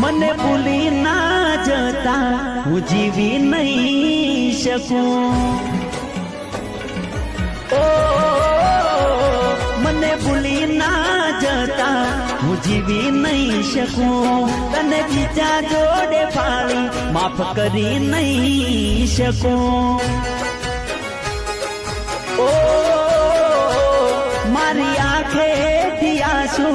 મને ભૂલી ના જતા હું જીવી નહીં શકું. ઓ, મને ભૂલી ના જતા હું જીવી નહીં શકું. તને બીજા જોડે ફાળી માફ કરી નહીં શકું. મારી આંખેથી આંસુ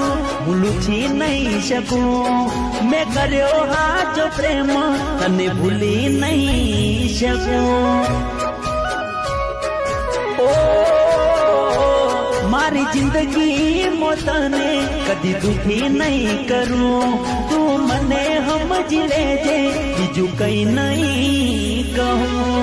હું લૂછી નહીં શકું મેં કર્યો હાચો પ્રેમ તને ભૂલી નહીં શકું ઓ મારી જિંદગી મોતને કદી દુખી નહીં કરું તું મને સમજી લેજે બીજું કઈ નહીં કહું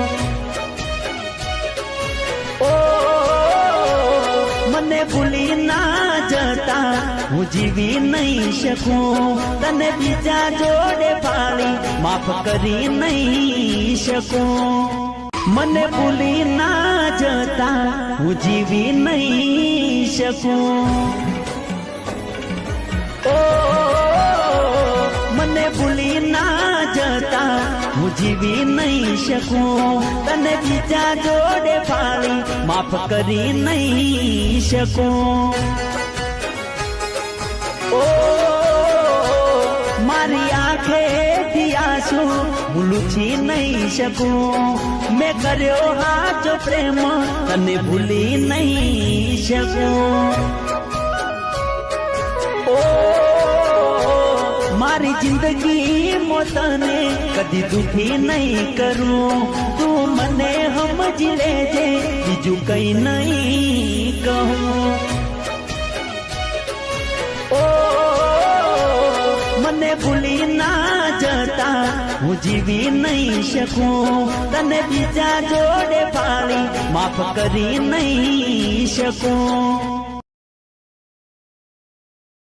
ભૂલી ના જતા હું જીવી નહીં શકું. તને બીજા જોડે પાણી માફ કરી નહીં શકું. મને ભૂલી ના જતા હું જીવી નહીં શકું. ઓ જીવી નહીં શકું. તને બીજા જોડે ફાળી માફ કરી નહીં શકું. ઓ, મારી આંખેથી આંસુ ભૂલુચી નહીં શકું. મેં કર્યો હાચો પ્રેમ તને ભૂલી નહીં શકું. ઓ મારી જિંદગી મોતને કદી દુખી નહીં કરું તું મને સમજી લેજે બીજું કઈ નહીં કહું ઓ મને ભૂલી ના જતા હું જીવી નહીં શકું તને બીજા જોડે પાળી માફ કરી નહીં શકું